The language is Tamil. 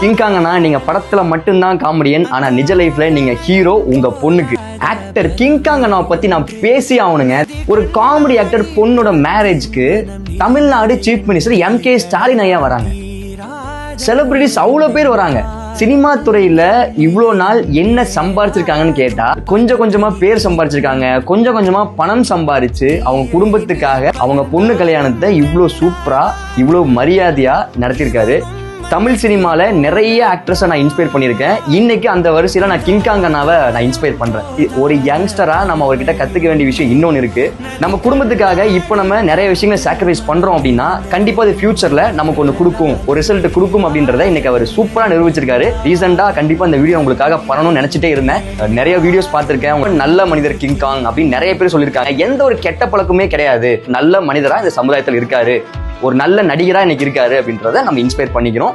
கிங்காங்கன்னா நீங்க படத்துல மட்டும்தான் காமெடியன். ஆனா நிஜ லைஃப்ல நீங்க ஹீரோ உங்க பொண்ணுக்கு. ஆக்டர் கிங்காங்கனா பத்தி நான் பேசி ஆகணுங்க. ஒரு காமெடி ஆக்டர் பொண்ணோட மேரேஜ்க்கு Tamil Nadu chief minister M K Stalin ஐயா வராங்க. செலிபிரிட்டிஸ் அவ்வளோ பேர் வராங்க. சினிமா துறையில இவ்வளோ நாள் என்ன சம்பாரிச்சிருக்காங்கன்னு கேட்டா கொஞ்சம் கொஞ்சமா பேர் சம்பாரிச்சிருக்காங்க. கொஞ்சம் கொஞ்சமா பணம் சம்பாரிச்சு அவங்க குடும்பத்துக்காக அவங்க பொண்ணு கல்யாணத்தை இவ்வளோ சூப்பரா இவ்வளோ மரியாதையா நடத்தியிருக்காரு. தமிழ் சினிமாவில் நிறைய ஆக்ட்ரஸை நான் இன்ஸ்பயர் பண்ணியிருக்கேன். இன்னைக்கு அந்த வரிசையில் நான் கிங்காங் அண்ணாவை நான் இன்ஸ்பயர் பண்ணுறேன் ஒரு யங்ஸ்டராக நம்ம அவர்கிட்ட கற்றுக்க வேண்டிய விஷயம் இன்னொன்று இருக்குது நம்ம குடும்பத்துக்காக இப்போ நம்ம நிறைய விஷயங்களை சாக்ரிஃபைஸ் பண்ணுறோம் அப்படின்னா கண்டிப்பாக அது ஃபியூச்சரில் நமக்கு ஒன்று கொடுக்கும். ஒரு ரிசல்ட் கொடுக்கும் அப்படின்றத இன்னைக்கு அவர் சூப்பராக நிரூபிச்சிருக்காரு. ரீசெண்டாக கண்டிப்பாக அந்த வீடியோ உங்களுக்காக பண்ணணும்னு நினச்சிட்டே இருந்தேன். நிறைய வீடியோஸ் பார்த்துருக்கேன். அவங்க நல்ல மனிதர் கிங்காங் அப்படின்னு நிறைய பேர் சொல்லியிருக்காங்க. எந்த ஒரு கெட்ட பழக்கமே கிடையாது. நல்ல மனிதராக இந்த சமுதாயத்தில் இருக்காரு. ஒரு நல்ல நடிகராக இன்னைக்கு இருக்காரு அப்படின்றத நம்ம இன்ஸ்பயர் பண்ணிக்கிறோம்.